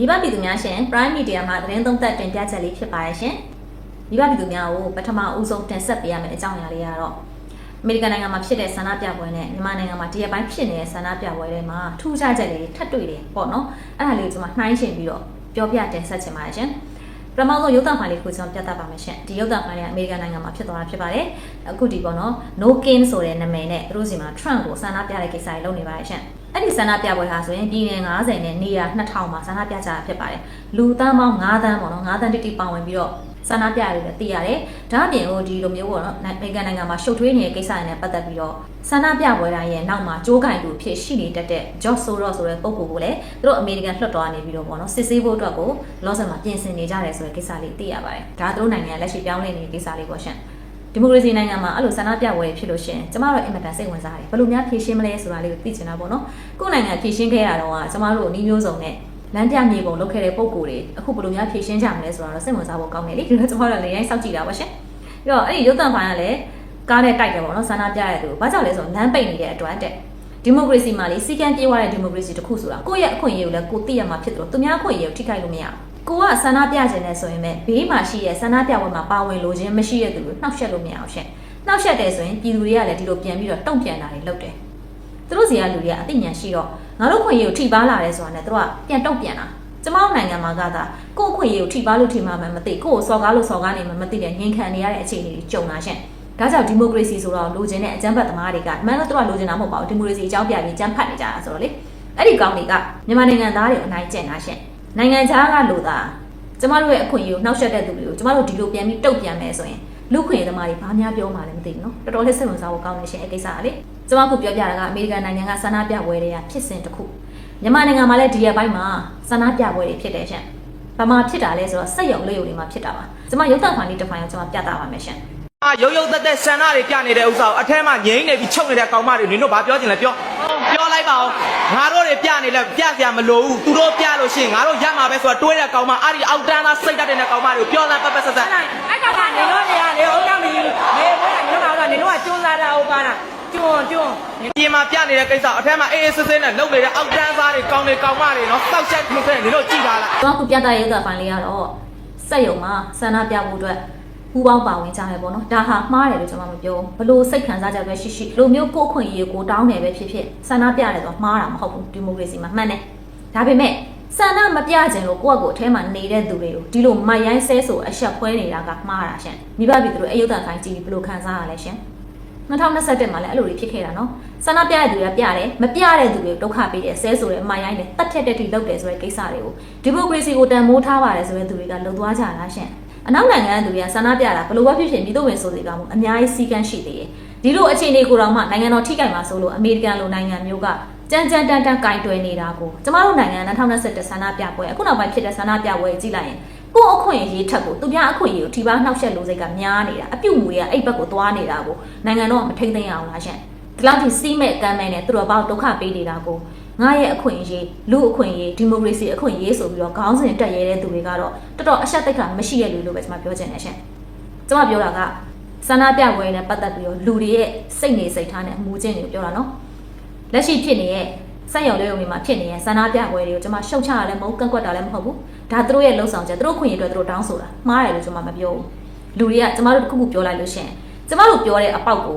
မိဘပြည်သူများရှင် Prime Media မှာသတင်းသုံးသပ်တင်ပြချက်လေးဖြစ်ပါရဲ့ရှင်မိဘပြည်သူများကိုပထမဦးဆုံးတင်ဆက်ပေးရမယ့်အကြောင်းအရာလေးကတော့အမေရိကန်နိုင်ငံမှာဖြစ်တဲ့ဆန္ဒပြပွဲနဲ့မြန်မာနိုင်ငံမှာဒီရက်ပိုင်းဖြစ်နေတဲ့ဆန္ဒပြပွဲတွေမှာထူးခြားချက်လေးထပ်တွေ့တယ်ပေါ့နော်အဲ့ဒါလေးကိုကျွန်မနှိုင်းရှင်ပြီးတော့ပြောပြတင်ဆက်ချင်ပါတယ်ရှင် ပထမဆုံးရုပ်သံဖိုင်လေးကိုကျွန်တော်ပြသပါမယ်ရှင်ဒီရုပ်သံဖိုင်လေးကအမေရိကန်နိုင်ငံမှာဖြစ်သွားတာဖြစ်ပါတယ်အခုဒီပေါ့နော် No King ဆိုတဲ့နာမည်နဲ့သူတို့စီမှာ Trump ကိုဆန္ဒပြတဲ့ကိစ္စတွေလုပ်နေပါတယ်ရှင်အဲ့ဒီဆန္ဒပြပွဲဟာဆိုရင်ပြည်နယ်90နဲ့နေရာ2000မှာဆန္ဒပြကြတာဖြစ်ပါတယ်လူတန်းပေါင်း9တန်းပေါ့နော်9တန်းတိတိပါဝင်ပြီးတော့ ဆန္ဒပြရတယ်လည်းသိရတယ်ဒါအပြင်ဟိုဒီလိုမျိုးပေါ့နော်အမေရိကန်နိုင်ငံမှာရှုပ်ထွေးနေတဲ့ကိစ္စတွေနဲ့ပတ်သက်ပြီးတော့ဆန္ဒပြပွဲတိုင်းရဲ့နောက်မှာကြိုးကင်သူဖြစ်ရှိနေတတ်တဲ့ George Soros ဆိုတဲ့ပုဂ္ဂိုလ်ကိုလည်းသူတို့အမေရိကန်လွှတ်တော်ကနေပြီးတော့ပေါ့နော်စစ်ဆေးဖို့အတွက်ကိုလောဆယ်မှာပြင်ဆင်နေကြတယ်ဆိုတဲ့ကိစ္စလေးသိရပါတယ်ဒါသူတို့နိုင်ငံလက်ရှိပြောင်းလဲနေတဲ့ကိစ္စလေးပေါ့ရှင်ဒီမိုကရေစီနိုင်ငံမှာအဲ့လိုဆန္ဒပြပွဲဖြစ်လို့ရှရင်ကျမတို့အင်မတန်စိတ်ဝင်စားတယ်ဘယ်လိုများဖြည့်ရှင်းမလဲဆိုတာလေးကိုသိချင်တာပေါ့နော်ကိုယ့်နိုင်ငံဖြည့်ရှင်းခဲ့ရတော့ကကျမတို့အနည်းမျိုးစုံနဲ့ လမ်းပြမြေပုံလုပ်ခဲ့တဲ့ပုံကိုယ်တွေအခုဘယ်လိုများဖြည့်ရှင်းကြမလဲဆိုတာတော့စိတ်ဝင်စားဖို့ကောင်းတယ်လေဒီတော့ကျမတို့လည်းရိုင်းစောင့်ကြည့်တာပါရှင်ပြီးတော့အဲ့ဒီရုပ်သံဖိုင်ကလည်းကားနဲ့တိုက်တယ်ပေါ့နော်ဆန္ဒပြရတဲ့သူဘာကြောင့်လဲဆိုတော့လမ်းပိတ်နေတဲ့အတွက်တဲ့ဒီမိုကရေစီမှာလေစီကံပြေးသွားတဲ့ဒီမိုကရေစီတစ်ခုဆိုတာကိုယ့်ရဲ့အခွင့်အရေးကိုလည်းကိုသိရမှာဖြစ်တယ်လို့သူများအခွင့်အရေးကိုထိခိုက်လို့မရဘူးကိုကဆန္ဒပြခြင်းနဲ့ဆိုရင်ပဲဘေးမှာရှိရဲ့ဆန္ဒပြပွဲမှာပါဝင်လို့ခြင်းမရှိတဲ့သူကိုနှောက်ယှက်လို့မရအောင်ရှင်နှောက်ယှက်တယ်ဆိုရင်ပြည်သူတွေကလည်းဒီလိုပြန်ပြီးတော့တုံ့ပြန်တာတွေလုပ်တယ် သူတို့စီကလူတွေကအသိဉာဏ်ရှိတော့ငါတို့ခွင့်ရကိုထိပါလာတယ်ဆိုတာနဲ့သူတို့ကပြန်တုံ့ပြန်တာကျမတို့နိုင်ငံမှာကသာကိုယ့်အခွင့်အရေးကိုထိပါလို့ထိမှာမှမသိကိုယ့်ကိုစော်ကားလို့စော်ကားနေမှမသိတဲ့ငင်ခံနေရတဲ့အခြေအနေတွေကြုံလာရှင်ဒါကြောင့်ဒီမိုကရေစီဆိုတော့လိုချင်တဲ့အကြမ်းဖက်သမားတွေကမှန်တော့သူကလိုချင်တာမဟုတ်ပါဘူးဒီမိုကရေစီအကြောင်းပြပြီးကြမ်းဖက်နေကြတာဆိုတော့လေအဲ့ဒီကောင်းတွေကမြန်မာနိုင်ငံသားတွေအနိုင်ကျင့်တာရှင်နိုင်ငံခြားကလိုတာကျမတို့ရဲ့အခွင့်အရေးကိုနှောက်ယှက်တဲ့သူတွေကိုကျမတို့ဒီလိုပြန်ပြီးတုတ်ပြန်မယ်ဆိုရင် လူခွင့်သမားတွေဘာများပြောမှလည်းမသိဘူးနော်တော်တော်လေးစိတ်ဝင်စားဖို့ကောင်းနေရှင်အဲ့ကိစ္စကလေကျမခုပြောပြတာကအမေရိကန်နိုင်ငံကဆန္ဒပြပွဲတွေကဖြစ်စဉ်တစ်ခုမြန်မာနိုင်ငံမှာလည်းဒီရက်ပိုင်းမှာဆန္ဒပြပွဲတွေဖြစ်တယ်ရှင်ဘာမှဖြစ်တာလဲဆိုတော့စက်ရုံလေးရုံတွေမှာဖြစ်တာပါကျမရုပ်သံဖိုင်လေးတစ်ဖိုင်ကိုကျမပြသပါမယ်ရှင်အာရုပ်ရုပ်သက်သက်ဆန္ဒတွေပြနေတဲ့ဥစ္စာကိုအထက်မှာငိမ့်နေပြီးချုပ်နေတဲ့ကောင်မတွေနင်တို့ဘာပြောချင်လဲပြောပြောလိုက်ပါဦးငါတို့တွေပြနေလဲပြစရာမလိုဘူးသူတို့ပြလို့ရှိရင်ငါတို့ရမှာပဲဆိုတော့တွေးတဲ့ကောင်မအဲ့ဒီအောက်တန်းသားစိတ်တတ်တဲ့ကောင်မတွေကိုပြောလမ်းပက်ပက်ဆက်ဆက်အဲ့ဒါကနေတော့နေရ လေဟုတ်တယ်မီးမေဘွားနေတော့ကနေတော့ကျိုးစားတာဟုတ်ပါလားကျွန်းကျွန်းပြင်မှာပြနေတဲ့ကိစ္စအထက်မှာအေးအေးဆေးဆေးနဲ့လုပ်နေတဲ့အောက်တန်းသားတွေကောင်းတွေကောင်မတွေနော်စောက်ချက်မှုခဲ့နင်တို့ကြည့်ထားလိုက်။တော့ခုပြတာရုပ်သံဖိုင်လေးကတော့စက်ရုံမှာဆန္ဒပြဖို့အတွက်ပူပေါင်းပါဝင်ကြတယ်ပေါ့နော်။ဒါဟာမှားတယ်လို့ကျွန်မမပြောဘူး။ဘလို့စိတ်ခံစားချက်ပဲရှိရှိလူမျိုးကိုယ်ခွင့်ရေးကိုတောင်းတယ်ပဲဖြစ်ဖြစ်ဆန္ဒပြတယ်ဆိုမှားတာမဟုတ်ဘူးဒီမိုကရေစီမှာမှန်တယ်။ဒါပေမဲ့ ဆန္ဒမပြခြင်းလို့ကိုယ့်အကိုအထဲမှာနေတဲ့သူတွေကိုဒီလိုမိုက်ရိုင်းဆဲဆိုအဆက်ဖွဲနေတာကမှားတာရှင်။မိဘပြည်သူတို့အယုဒ္ဓခိုင်းကြည့်ပြီးဘလို့ခံစားရလဲရှင်။2021မှာလည်းအဲ့လိုတွေဖြစ်ခဲ့တာနော်ဆန္ဒပြတဲ့သူတွေကပြတယ်မပြတဲ့သူတွေဒုက္ခပေးတယ်ဆဲဆိုတဲ့မိုင်ရိုင်းတယ်တတ်ထက်တဲ့ထိလုပ်တယ်ဆိုတဲ့ကိစ္စတွေကိုဒီမိုကရေစီကိုတန်မိုးထားပါတယ်ဆိုတဲ့သူတွေကလုံသွားကြတာရှင်အနောက်နိုင်ငံကသူတွေကဆန္ဒပြတာဘလို့ပဲဖြစ်ဖြစ်ပြည်သူဝင်ဆိုတွေကမှအများကြီးစီကန်းရှိသေးတယ်ဒီလိုအခြေအနေကိုတော့မှနိုင်ငံတော်ထိခိုက်မှာဆိုလို့အမေရိကန်လိုနိုင်ငံမျိုးက ကြမ်းကြမ်းတမ်းတမ်းကင်တွယ်နေတာကိုကျမတို့နိုင်ငံ2021ဆန္ဒပြပွဲအခုနောက်ပိုင်းဖြစ်တဲ့ဆန္ဒပြပွဲကြည့်လိုက်ရင်ကိုယ့်အခွင့်အရေးထက်ကိုသူများအခွင့်အရေးကိုထိပါနှောက်ယှက်လို့စိတ်ကများနေတာအပြုတ်မူတွေကအဲ့ဘက်ကိုသွားနေတာကိုနိုင်ငံတော်ကမထိန်သိမ်းအောင်လားရှင်ဒီလောက်ထိစီးမဲ့ကမ်းမဲ့နဲ့သူတို့ဘာဒုက္ခပေးနေတာကိုငါရဲ့အခွင့်အရေးလူအခွင့်အရေးဒီမိုကရေစီအခွင့်အရေးဆိုပြီးတော့ခေါင်းစဉ်တက်ရဲတဲ့သူတွေကတော့တော်တော်အဆက်တိတ်ကမရှိရလူလို့ပဲကျွန်မပြောချင်တယ်ရှင်ကျွန်မပြောတာကဆန္ဒပြပွဲနဲ့ပတ်သက်ပြီးတော့လူတွေရဲ့စိတ်နေစိတ်ထားနဲ့အမှုချင်းတွေကိုပြောတာနော် လက်ရှိဖြစ်နေတဲ့စက်ရုံလေးုံတွေမှာဖြစ်နေတဲ့ဆန္ဒပြပွဲတွေကိုကျွန်မရှုတ်ချရလည်းမဟုတ်ကန့်ကွက်တာလည်းမဟုတ်ဘူးဒါသူတို့ရဲ့လှုပ်ဆောင်ချက်သူတို့ခွင့်ရအတွက်သူတို့တောင်းဆိုတာမှားတယ်လို့ကျွန်မမပြောဘူးလူတွေကကျွန်မတို့တစ်ခုခုပြောလိုက်လို့ရှရင်ကျွန်မတို့ပြောတဲ့အပေါက်ကို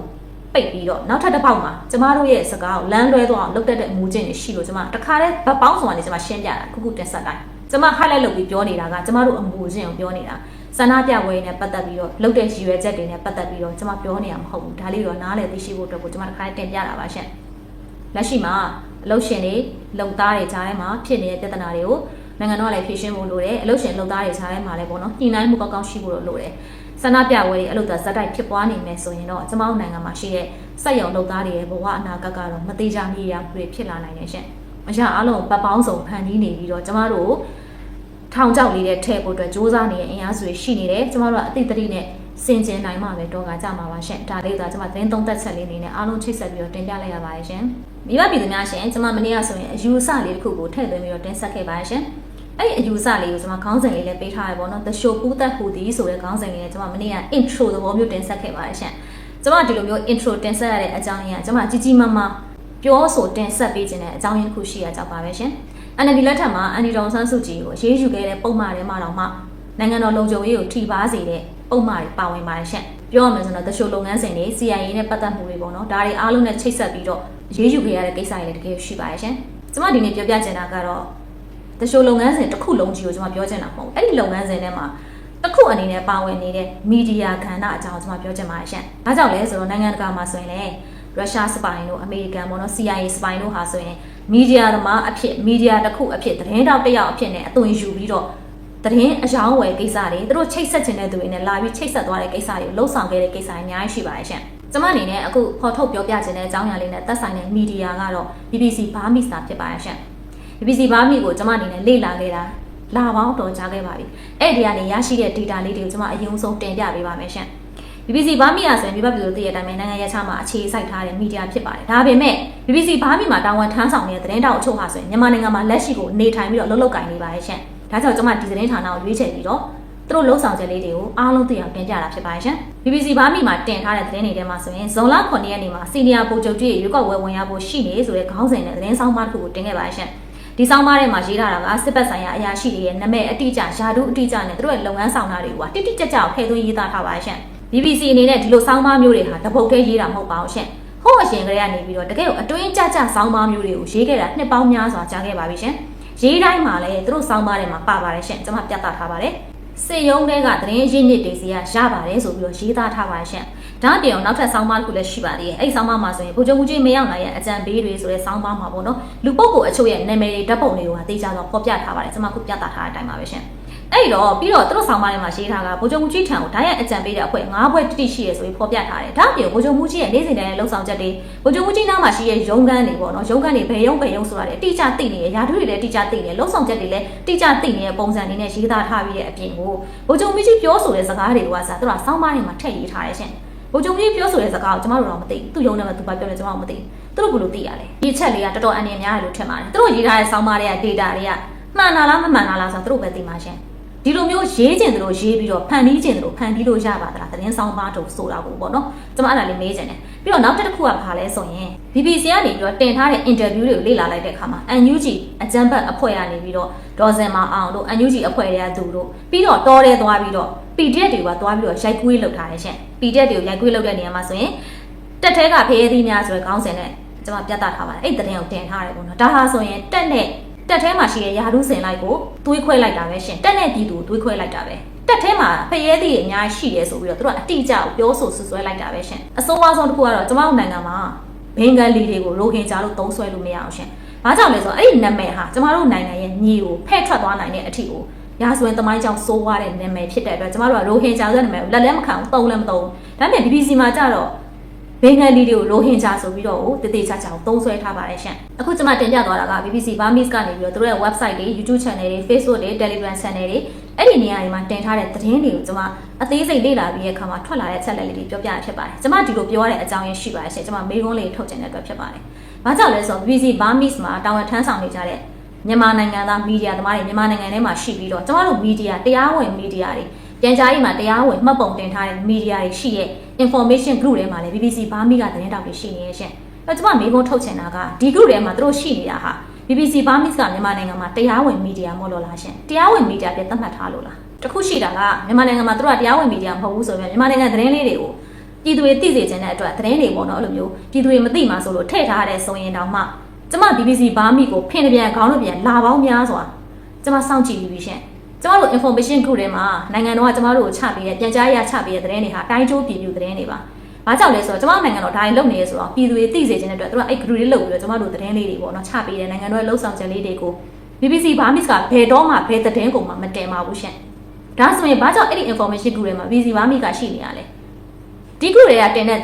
ပိတ်ပြီးတော့နောက်ထပ်တစ်ပေါက်မှာကျမတို့ရဲ့စကားကိုလမ်းလွဲသွားအောင်လုပ်တတ်တဲ့အမူအကျင့်တွေရှိလို့ကျမတခါတည်းဗတ်ပေါင်းဆောင်ကနေကျမရှင်းပြတာခုခုတင်ဆက်တိုင်းကျမ highlight လုပ်ပြီးပြောနေတာကကျမတို့အမူအကျင့်ကိုပြောနေတာဆန္ဒပြပွဲနဲ့ပတ်သက်ပြီးတော့လုပ်တဲ့ရည်ရွယ်ချက်တွေနဲ့ပတ်သက်ပြီးတော့ကျမပြောနေတာမဟုတ်ဘူးဒါလေးတော့နားလည်သိရှိဖို့အတွက်ကိုကျမတခါတည်းတင်ပြတာပါရှင့် လက်ရှိမှာအလုပ်ရှင်တွေလုံသားတွေကြားထဲမှာဖြစ်နေတဲ့ပြဿနာတွေကိုနိုင်ငံတော်ကလည်းဖြေရှင်းဖို့လိုတယ်အလုပ်ရှင်လုံသားတွေကြားထဲမှာလည်းပေါ့နော်ညှိနှိုင်းမှုကောင်းကောင်းရှိဖို့လိုတယ်ဆန္ဒပြပွဲတွေအဲ့လိုသာဇက်တိုက်ဖြစ်ပွားနေမယ်ဆိုရင်တော့ကျမတို့နိုင်ငံမှာရှိတဲ့စက်ရုံလုပ်သားတွေရဲ့ဘဝအနာဂတ်ကတော့မသေးချာမိရမှုတွေဖြစ်လာနိုင်တယ်ရှင်။အရာအလုံးပတ်ပေါင်းစုံဖန်တီးနေပြီးတော့ကျမတို့ထောင်ချောက်လေးတဲ့ထဲဖို့အတွက်စ조사နေတဲ့အင်အားစုတွေရှိနေတယ်။ကျမတို့ကအတိတ်တတိနဲ့စင်ကျင်နိုင်မှပဲတော့ကကြမှာပါရှင်။ဒါလေးကကျမသတင်းသုံးသက်ချက်လေးနေနဲ့အားလုံးချိတ်ဆက်ပြီးတော့တင်ပြလိုက်ရပါတယ်ရှင်။ မိဘပြည်သူများရှင်ကျမမနေ့ကဆိုရင်အယူအဆလေးတစ်ခုကိုထည့်သွင်းပြီးတော့တင်ဆက်ခဲ့ပါတယ်ရှင်။အဲ့ဒီအယူအဆလေးကိုကျွန်မခေါင်းစဉ်လေးလည်းပေးထားရပေါ့နော် The Show ပူးသက်ဟူသည်ဆိုတဲ့ခေါင်းစဉ်လေးနဲ့ကျွန်မမနေ့က intro သဘောမျိုးတင်ဆက်ခဲ့ပါတယ်ရှင်ကျွန်မဒီလိုမျိုး intro တင်ဆက်ရတဲ့အကြောင်းရင်းကကျွန်မကြီးကြီးမားမားပြောဆိုတင်ဆက်ပေးခြင်းတဲ့အကြောင်းရင်းတစ်ခုရှိရကြောက်ပါပဲရှင် NLD လက်ထက်မှာအန်ဒီဒေါန်ဆန်းစုကြည်ကိုအရေးယူခဲ့တဲ့ပုံမှားတွေမှာတော့မှနိုင်ငံတော်လုံခြုံရေးကိုထိပါစေတဲ့ပုံမှားတွေပါဝင်ပါတယ်ရှင့် ပြောရမယ်ဆိုတော့တချို့လုပ်ငန်းစဉ်တွေ CIA နဲ့ပတ်သက်မှုတွေပေါ့နော်ဒါတွေအားလုံးနဲ့ချိတ်ဆက်ပြီးတော့အရေးယူခဲ့ရတဲ့ကိစ္စတွေလည်းတကယ်ရှိပါတယ်ရှင်ကျွန်မဒီနေ့ပြောပြချင်တာကတော့တချို့လုပ်ငန်းစဉ်တစ်ခုလုံးကြီးကိုကျွန်မပြောချင်တာမဟုတ်ဘူးအဲ့ဒီလုပ်ငန်းစဉ်ထဲမှာတစ်ခုအနေနဲ့ပါဝင်နေတဲ့မီဒီယာကဏ္ဍအကြောင်းကျွန်မပြောချင်ပါတယ်ရှင်။ဒါကြောင့်လဲဆိုတော့နိုင်ငံတကာမှာဆိုရင်လည်းရုရှားစပိုင်တို့အမေရိကန်ပေါ့နော် CIA စပိုင်တို့ဟာဆိုရင်မီဒီယာသမားအဖြစ်မီဒီယာတစ်ခုအဖြစ်သတင်းတောက်တစ်ယောက်အဖြစ်နဲ့အသွင်ယူပြီးတော့ သတင်းအယောင်းဝယ်ကိစ္စတွေသူတို့ချိတ်ဆက်ခြင်းတဲ့သူတွေနဲ့လာပြီးချိတ်ဆက်သွားတဲ့ကိစ္စတွေကိုလှုပ်ဆောင်ခဲ့တဲ့ကိစ္စတွေအများကြီးရှိပါတယ်ရှင်။ကျွန်မအနေနဲ့အခုဖော်ထုတ်ပြောပြခြင်းတဲ့အကြောင်းအရာလေးနဲ့သက်ဆိုင်တဲ့မီဒီယာကတော့ BBC ဘာမီစာဖြစ်ပါတယ်ရှင်။ BBC ဘာမီကိုကျွန်မအနေနဲ့လေ့လာခဲ့တာလာပေါင်းတော်ကြားခဲ့ပါပြီ။အဲ့ဒီကနေရရှိတဲ့ data လေးတွေကိုကျွန်မအရင်ဆုံးတင်ပြပေးပါမယ်ရှင်။ BBC ဘာမီယာဆိုရင်မြို့ပတ်ပြည်သူတည်တဲ့အတိုင်းပဲနိုင်ငံရေးခြားမှာအခြေစိုက်ထားတဲ့မီဒီယာဖြစ်ပါတယ်။ဒါပေမဲ့ BBC ဘာမီမှာတာဝန်ထမ်းဆောင်နေတဲ့သတင်းတောက်အချို့ဟာဆိုရင်မြန်မာနိုင်ငံမှာလက်ရှိကိုနေထိုင်ပြီးတော့လှုပ်လှုပ်ကင်နေပါတယ်ရှင်။ ဒါကြောင့်ကျွန်မဒီသတင်းဌာနကိုရွေးချယ်ပြီးတော့သူတို့လှုပ်ဆောင်ချက်လေးတွေကိုအားလုံးသိအောင်တင်ပြတာဖြစ်ပါတယ်ရှင်။ BBC ဘာမီမှာတင်ထားတဲ့သတင်းတွေထဲမှာဆိုရင်ဇွန်လ9ရက်နေ့မှာစီနီယာပိုချုပ်ကြီးရေရွေးကောက်ပွဲဝင်ရဖို့ရှိနေဆိုတဲ့ခေါင်းစဉ်နဲ့သတင်းဆောင်ပါတစ်ခုကိုတင်ခဲ့ပါတယ်ရှင်။ဒီဆောင်ပါထဲမှာရေးထားတာကစစ်ပတ်ဆိုင်ရာအရာရှိတွေရဲ့နာမည်အတိအကျယာတုအတိအကျနဲ့သူတို့ရဲ့လုပ်ငန်းဆောင်တာတွေကတိတိကျကျကိုထည့်သွင်းရေးသားထားပါရှင်။ BBC အနေနဲ့ဒီလိုစောင်းပါမျိုးတွေဟာတပုတ်တည်းရေးတာမဟုတ်ပါဘူးရှင်။ဟိုးအရှင်ကလေးကနေပြီးတော့တကယ်ကိုအတွင်းကြကြစောင်းပါမျိုးတွေကိုရေးခဲ့တာနှစ်ပေါင်းများစွာကြာခဲ့ပါပြီရှင်။ ရေးတိုင်းမှာလည်းသူတို့စောင်းပါထဲမှာပါပါတယ်ရှင်။ကျွန်မပြသထားပါတယ်။စေယုံတွေကသတင်းရင်းမြစ်တွေစီကရပါတယ်ဆိုပြီးတော့ရေးသားထားပါတယ်ရှင်။ဒါအပြင်နောက်ထပ်စောင်းပါတစ်ခုလည်းရှိပါသေးတယ်။အဲ့ဒီစောင်းပါမှာဆိုရင်ဗိုလ်ချုပ်မှုကြီးမရောက်နိုင်ရဲ့အကြံပေးတွေဆိုတဲ့စောင်းပါမှာပေါ့နော်။လူပုဂ္ဂိုလ်အချို့ရဲ့နာမည်တွေဓာတ်ပုံတွေကိုဟာသိကြတော့ဖော်ပြထားပါတယ်။ကျွန်မခုပြသထားတဲ့အတိုင်းပါပဲရှင်။ အဲ့တော့ပြီးတော့သူတို့ဆောင်မထဲမှာရေးထားတာဗိုလ်ချုပ်မှုကြီးထံကိုဓာတ်ရိုက်အကြံပေးတဲ့အဖွဲ့၅ဘွဲ့တိတိရှိရဆိုပြီးဖော်ပြထားတယ်။ဒါအပြင်ဗိုလ်ချုပ်မှုကြီးရဲ့နေ့စဉ်တိုင်းလှုပ်ဆောင်ချက်တွေဗိုလ်ချုပ်မှုကြီးနားမှာရှိတဲ့ရုံးခန်းတွေပေါ့နော်ရုံးခန်းတွေဘယ်ရုံးဘယ်ရုံးဆိုတာတွေအတိအကျသိနေရရာထူးတွေလည်းအတိအကျသိနေလှုပ်ဆောင်ချက်တွေလည်းအတိအကျသိနေတဲ့ပုံစံတွေနဲ့ရေးသားထားပြီးတဲ့အပြင်ကိုဗိုလ်ချုပ်မှုကြီးပြောဆိုတဲ့စကားတွေကစားသူတို့ကဆောင်းပါးတွေမှာထည့်ရေးထားတယ်ရှင်။ဗိုလ်ချုပ်ကြီးပြောဆိုတဲ့စကားကိုကျမတို့တော့မသိဘူး။သူ့ရုံးထဲမှာသူဘာပြောလဲကျမတို့မသိဘူး။သူတို့ဘယ်လိုသိရလဲ။ဒီချက်လေးကတော်တော်အန္တရာယ်များတယ်လို့ထင်ပါတယ်။သူတို့ရေးထားတဲ့ဆောင်းပါးတွေက data တွေကမှန်တာလားမမှန်တာလားဆိုတော့သူတို့ပဲသိမှာရှင်။ ဒီလိုမျိုးရေးကျင်တယ်လို့ရေးပြီးတော့ဖန်တီးကျင်တယ်လို့ဖန်တီးလို့ရပါသလားသတင်းဆောင်ပါတော့ဆိုတာကိုပေါ့နော်ကျွန်မအဲ့ဒါလေးမေးချင်တယ်ပြီးတော့နောက်တစ်ခုကဘာလဲဆိုရင် BBC ကနေပြီးတော့တင်ထားတဲ့ interview တွေကိုလေ့လာလိုက်တဲ့အခါမှာ NUG အကြံဘတ်အဖွဲ့ကနေပြီးတော့ဒေါ်စင်မအောင်တို့ NUG အဖွဲ့တွေကသူတို့ပြီးတော့တော်ရဲသွားပြီးတော့ PDF တွေကသွားပြီးတော့ရိုက်ကွေးလုပ်ထားတယ်ရှင် PDF တွေကိုရိုက်ကွေးလုပ်တဲ့နေရာမှာဆိုရင်တက်ထဲကဖေးသေးများဆိုတဲ့ခေါင်းစဉ်နဲ့ကျွန်မပြသထားပါတယ်အဲ့တဲ့တင်ကိုတင်ထားတယ်ပေါ့နော်ဒါဟာဆိုရင်တက်နဲ့ တက်ထဲမှာရှိတဲ့ယာရုစင်လိုက်ကိုတွေးခွဲလိုက်တာပဲရှင်တက်နဲ့ပြည်သူတွေးခွဲလိုက်တာပဲတက်ထဲမှာဖရဲသည့်အများရှိရဲဆိုပြီးတော့သူတို့ကအတိအကျကိုပြောဆိုဆွဆွဲလိုက်တာပဲရှင်အစိုးရဆုံးတစ်ခုကတော့ကျွန်မတို့နိုင်ငံမှာဘင်္ဂလီတွေကိုရိုဟင်ဂျာလို့သုံးဆွဲလို့မရအောင်ရှင်ဘာကြောင့်လဲဆိုတော့အဲ့ဒီနာမည်ဟာကျွန်မတို့နိုင်ငံရဲ့ညီကိုဖဲ့ထွက်သွားနိုင်တဲ့အထီကိုရာဇဝင်သမိုင်းကြောင့်စိုးွားတဲ့နာမည်ဖြစ်တဲ့အတွက်ကျမတို့ကရိုဟင်ဂျာဆိုတဲ့နာမည်ကိုလက်လည်းမခံဘူးတုံးလည်းမတုံးဒါပေမဲ့ BBC မှာကြတော့ ဘင်္ဂလီတွေကိုရိုဟင်ဂျာဆိုပြီးတော့တည်တည်ချာချာသုံးဆွဲထားပါတယ်ရှင်အခုကျွန်မတင်ပြသွားတာက BBC Burmese ကနေပြီးတော့သူတို့ရဲ့ website တွေ YouTube channel တွေ Facebook တွေ Telegram channel တွေအဲ့ဒီနေရာတွေမှာတင်ထားတဲ့သတင်းတွေကိုကျွန်မအသေးစိတ်လေ့လာပြီးတဲ့အခါမှာထွက်လာတဲ့အချက်လက်လေးတွေပြောပြရဖြစ်ပါတယ်ကျွန်မဒီလိုပြောရတဲ့အကြောင်းရင်းရှိပါတယ်ရှင်ကျွန်မမေးခွန်းလေးထုတ်ချင်တဲ့အတွက်ဖြစ်ပါတယ်ဘာကြောင့်လဲဆိုတော့ BBC Burmese မှာတာဝန်ထမ်းဆောင်နေကြတဲ့မြန်မာနိုင်ငံသားမီဒီယာသမားတွေမြန်မာနိုင်ငံထဲမှာရှိပြီးတော့ကျမတို့မီဒီယာတရားဝင်မီဒီယာတွေပြန်ကြားရေးမှာတရားဝင်မှတ်ပုံတင်ထားတဲ့မီဒီယာတွေရှိရဲ့ information group ထဲမှာလည်း BBC ဘာမီကသတင်းတောက်တွေရှိနေရဲ့ရှင်။အဲကျမမေးခွန်းထုတ်ချင်တာကဒီ group ထဲမှာသူတို့ရှိနေတာဟာ BBC ဘာမီကမြန်မာနိုင်ငံမှာတရားဝင်မီဒီယာမဟုတ်လို့လားရှင်။တရားဝင်မီဒီယာပြသတ်မှတ်ထားလို့လား။တခုရှိတာကမြန်မာနိုင်ငံမှာသူတို့ကတရားဝင်မီဒီယာမဟုတ်ဘူးဆိုရင်မြန်မာနိုင်ငံသတင်းလေးတွေကိုပြည်သူတွေသိစေချင်တဲ့အတွက်သတင်းတွေပေါ့နော်အဲ့လိုမျိုးပြည်သူတွေမသိမှဆိုလို့ထည့်ထားတဲ့ဆိုရင်တောင်မှကျမ BBC ဘာမီကိုဖင်တပြန်ခေါင်းတပြန်လာပေါင်းများစွာကျမစောင့်ကြည့်ပြီးပြီရှင် ကျမတို့ information group ထဲမှာနိုင်ငံတော်ကကျမတို့ကိုချပေးတဲ့ပြန်ကြားရချပေးတဲ့သတင်းတွေဟာတိုင်းကျိုးပြည်ပြသတင်းတွေပါ။ဘာကြောင့်လဲဆိုတော့ကျမနိုင်ငံတော်ဒါတွေလုပ်နေရဆိုတော့ပြည်သူတွေသိစေချင်တဲ့အတွက်သူတို့အဲ့ group တွေလုပ်ပြီးတော့ကျမတို့သတင်းလေးတွေပေါ့နော်ချပေးတဲ့နိုင်ငံတော်ရဲ့လှုပ်ဆောင်ချက်လေးတွေကို BBC ဘာမစ်ကဘယ်တော့မှဘယ်သတင်းကိုမှမတင်ပါဘူးရှင်။ဒါဆိုရင်ဘာကြောင့်အဲ့ဒီ information group ထဲမှာ BBC ဘာမစ်ကရှိနေရလဲ။ဒီ group တွေကတင်တဲ့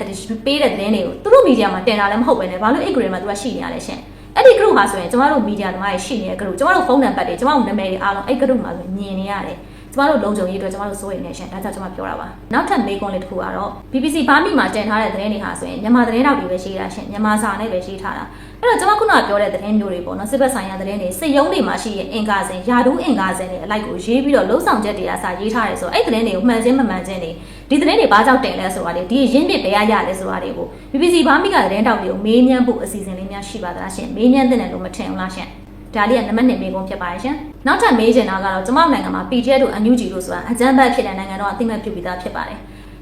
ပေးတဲ့သတင်းတွေကိုသူတို့မီဒီယာမှာတင်တာလည်းမဟုတ်ပဲねဘာလို့အဲ့ group ထဲမှာသူကရှိနေရလဲရှင်။ အဲ့ဒီ group ဟာဆိုရင်ကျမတို့မီဒီယာသမားတွေရှိနေတဲ့ group ကျမတို့ဖုန်းနံပါတ်တွေကျမတို့နာမည်တွေအားလုံးအဲ့ group မှာဆိုမြင်နေရတယ်ကျမတို့လုံခြုံရေးအတွက်ကျမတို့စိုးရိမ်နေရှင်ဒါကြောင့်ကျမပြောတာပါနောက်ထပ်မေးခွန်းလေးတစ်ခုကတော့ BBC ဘာမီမှာတင်ထားတဲ့သတင်းတွေဟာဆိုရင်မြန်မာသတင်းတောက်တွေပဲရှိတာရှင်မြန်မာစာနဲ့ပဲရှိထားတာအဲ့တော့ကျမခုနကပြောတဲ့သတင်းမျိုးတွေပေါ့နော်စစ်ဘက်ဆိုင်ရာသတင်းတွေစစ်ရုံးတွေမှာရှိရဲ့အင်ကာစင်ယာဒူးအင်ကာစင်တွေအလိုက်ကိုရေးပြီးတော့လုံဆောင်ချက်တွေအစားရေးထားတယ်ဆိုအဲ့သတင်းတွေကိုမှန်ချင်းမမှန်ချင်းတွေ ဒီသတင်းတွေဘာကြောင့်တင်လဲဆိုတာလေဒီရင်းမြစ်ဘယ်ရရလဲဆိုတာတွေကို BBC ဘာမီကသတင်းတောက်တွေကိုမေးမြန်းဖို့အစီအစဉ်လေးများရှိပါသလားရှင်မေးမြန်းတဲ့တယ်လို့မထင်ဘူးလားရှင်ဒါလေးကနံပါတ်1မေးခွန်းဖြစ်ပါတယ်ရှင်နောက်ထပ်မေးချင်တာကတော့ကျမတို့နိုင်ငံမှာ PDF တို့ NUG တို့ဆိုတာအကြမ်းဖက်ဖြစ်တဲ့နိုင်ငံတော်အသိအမှတ်ပြုပြီးသားဖြစ်ပါတယ်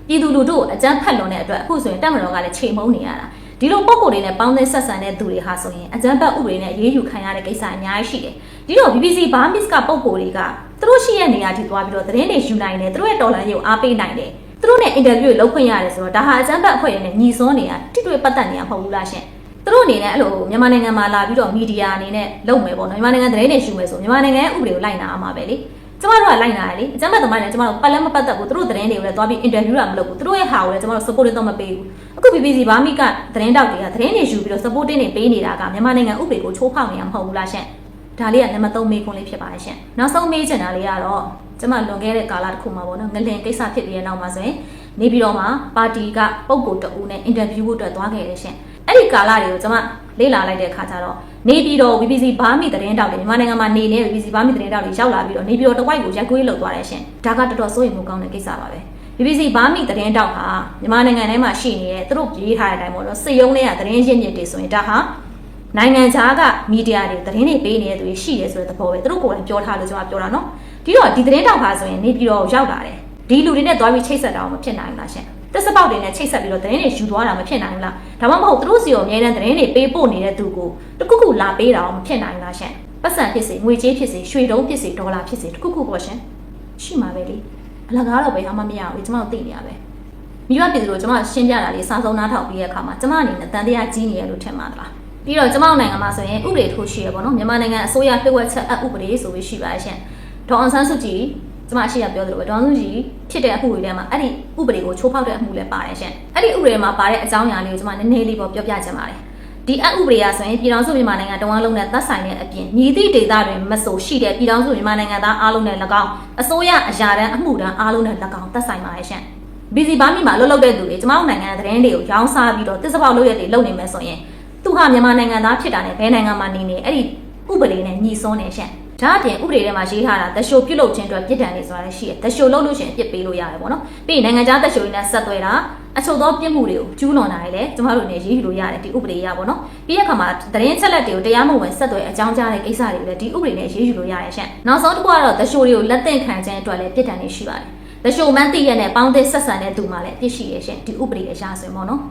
ပြည်သူလူထုကိုအကြမ်းဖက်လွန်တဲ့အတွက်အခုဆိုရင်တပ်မတော်ကလည်းချိန်မုံနေရတာဒီလိုပုံကိုယ်တွေနဲ့ပေါင်းသင်းဆက်ဆံတဲ့သူတွေဟာဆိုရင်အကြမ်းဖက်ဥပဒေနဲ့အရေးယူခံရတဲ့ကိစ္စအများကြီးရှိတယ်ဒီတော့ BBC ဘာမစ်ကပုံကိုယ်တွေကသူတို့ရှိတဲ့နေရာထိသွားပြီးတော့သတင်းတွေယူနိုင်တယ်သူတို့ရဲ့တော်လှန်ရေးကိုအားပေးနိုင်တယ် သူတို့နဲ့အင်တာဗျူးလုပ်ခွင့်ရတယ်ဆိုတော့ဒါဟာအကြမ်းဖက်အဖွဲ့တွေနဲ့ညီစွန်းနေတာတိတွေ့ပတ်သက်နေရမဟုတ်ဘူးလားရှင်သူတို့အနေနဲ့အဲ့လိုမြန်မာနိုင်ငံမှာလာပြီးတော့မီဒီယာအနေနဲ့လုပ်မယ်ပေါ့နော်မြန်မာနိုင်ငံသတင်းတွေရှုမယ်ဆိုမြန်မာနိုင်ငံရဲ့ဥပဒေကိုလိုက်နာအောင်ပါပဲလေကျမတို့ကလိုက်နာရလေအကြမ်းဖက်သမားတွေကျမတို့ပတ်လည်းမပတ်သက်ဘူးသူတို့သတင်းတွေကိုလည်းသွားပြီးအင်တာဗျူးတာမလုပ်ဘူးသူတို့ရဲ့ဟာကိုလည်းကျမတို့ support တော့မပေးဘူးအခု BBC ဘာမိကသတင်းတောက်တွေကသတင်းတွေယူပြီးတော့ supporting တွေပေးနေတာကမြန်မာနိုင်ငံဥပဒေကိုချိုးဖောက်နေတာမဟုတ်ဘူးလားရှင့်ဒါလေးကနံပါတ်3မေးခွန်းလေးဖြစ်ပါတယ်ရှင်နောက်ဆုံးမေးချင်တာလေးကတော့ ကျမလွန်ခဲ့တဲ့ကာလတစ်ခုမှာပေါ့နော်ငလင်ကိစ္စဖြစ်ပြီးတဲ့နောက်မှာဆိုရင်နေပြည်တော်မှာပါတီကပုံကိုတအူးနဲ့အင်တာဗျူးဖို့အတွက်သွားခဲ့ရရှင်အဲ့ဒီကာလတွေကိုကျွန်မလေ့လာလိုက်တဲ့အခါကျတော့နေပြည်တော် BBC ဘာမီသတင်းတောက်တွေမြန်မာနိုင်ငံမှာနေနေ BBC ဘာမီသတင်းတောက်တွေရောက်လာပြီးတော့နေပြည်တော်တစ်ဝိုက်ကိုရက်ကွေးလောက်သွားတယ်ရှင်ဒါကတော်တော်စိုးရိမ်မှုကောင်းတဲ့ကိစ္စပါပဲ BBC ဘာမီသတင်းတောက်ဟာမြန်မာနိုင်ငံထဲမှာရှိနေတဲ့သူတို့ရေးထားတဲ့အတိုင်းပေါ့နော်စစ်ရုံးတွေကသတင်းရင်းမြစ်တွေဆိုရင်ဒါဟာနိုင်ငံခြားကမီဒီယာတွေသတင်းတွေပေးနေတဲ့သူတွေရှိရဲဆိုတဲ့သဘောပဲသူတို့ကိုယ်တိုင်ပြောထားလို့ကျွန်မပြောတာနော် ဒီတော့ဒီသတင်းတောက်ဟာဆိုရင်နေပြည်တော်ကိုရောက်လာတယ်ဒီလူတွေနဲ့တွားပြီးချိတ်ဆက်တာအောင်မဖြစ်နိုင်ဘူးလားရှင်တက်စပေါက်တွေနဲ့ချိတ်ဆက်ပြီးတော့သတင်းတွေယူသွားတာမဖြစ်နိုင်ဘူးလားဒါမှမဟုတ်သူတို့စီကိုအများနဲ့သတင်းတွေပေးပို့နေတဲ့သူကိုတခုခုလာပေးတာအောင်မဖြစ်နိုင်ဘူးလားရှင်ပတ်စံဖြစ်စေငွေကြေးဖြစ်စေရွှေတုံးဖြစ်စေဒေါ်လာဖြစ်စေတခုခုပေါ့ရှင်ရှိမှာပဲလေအလကားတော့ပဲအမှမရဘူးကျမတို့သိနေရပဲမိဘပြည်သူတို့ကျမရှင်းပြတာလေးစာဆုံးနားထောင်ပြီးတဲ့အခါမှာကျမအနေနဲ့တန်တရားကြီးနေရလို့ထင်ပါသလားပြီးတော့ကျမတို့နိုင်ငံမှာဆိုရင်ဥပဒေထိုးရှိရပေါ့နော်မြန်မာနိုင်ငံအစိုးရပြည့်ဝက်ချက်အဥပဒေဆိုပြီးရှိပါရဲ့ရှင် ဒေါအောင်ဆန်းစုကြည်ကျမရှိရပြောသလိုပဲဒေါန်စုကြီးဖြစ်တဲ့အမှုတွေထဲမှာအဲ့ဒီဥပဒေကိုချိုးဖောက်တဲ့အမှုလည်းပါတယ်ရှင်အဲ့ဒီဥပဒေမှာပါတဲ့အကြောင်းအရာလေးကိုကျွန်မနည်းနည်းလေးပေါ့ပြောပြချင်ပါတယ်ဒီအဥပဒေအရဆိုရင်ပြည်ထောင်စုမြန်မာနိုင်ငံတဝန်းလုံးနဲ့သက်ဆိုင်တဲ့အပြင်ညီသည့်ဒေသတွင်မဆိုရှိတဲ့ပြည်ထောင်စုမြန်မာနိုင်ငံသားအားလုံးနဲ့၎င်းအစိုးရအရာတန်းအမှုတန်းအားလုံးနဲ့၎င်းသက်ဆိုင်ပါရဲ့ရှင် busy ဘာမီမှာလှုပ်လှုပ်တဲ့သူတွေကျမတို့နိုင်ငံရဲ့သတင်းတွေကိုရောင်းစားပြီးတော့တစ်စပေါက်လုပ်ရက်တွေလုပ်နေမယ်ဆိုရင်သူဟာမြန်မာနိုင်ငံသားဖြစ်တာနဲ့ဘယ်နိုင်ငံမှာနေနေအဲ့ဒီဥပဒေနဲ့ညီစွန်းနေရှင် ဒါအပြင်ဥပဒေထဲမှာရေးထားတာတရှိုပြုတ်လုခြင်းအတွက်ပြစ်ဒဏ်တွေဆိုတာလည်းရှိတယ်တရှိုလုပ်လို့ရှိရင်ပြစ်ပေးလို့ရတယ်ပေါ့နော်ပြီးရင်နိုင်ငံခြားတရှိုတွေနဲ့ဆက်သွယ်တာအချုပ်သောပြစ်မှုတွေကိုကျူးလွန်တာတွေလည်းကျမတို့နေရေးယူလို့ရတယ်ဒီဥပဒေရပေါ့နော်ပြီးတဲ့အခါမှာသတင်းချက်လက်တွေကိုတရားမဝင်ဆက်သွယ်အကြောင်းကြားတဲ့ကိစ္စတွေကိုလည်းဒီဥပဒေနဲ့ရေးယူလို့ရတယ်ရှင့်နောက်ဆုံးတစ်ခုကတော့တရှိုတွေကိုလက်သင့်ခံခြင်းအတွက်လည်းပြစ်ဒဏ်တွေရှိပါတယ်တရှိုမှန်းသိရတဲ့ပေါင်းသစ်ဆက်ဆံတဲ့သူမှလည်းအပြစ်ရှိရရှင့်ဒီဥပဒေအရာဆိုရင်ပေါ့နော်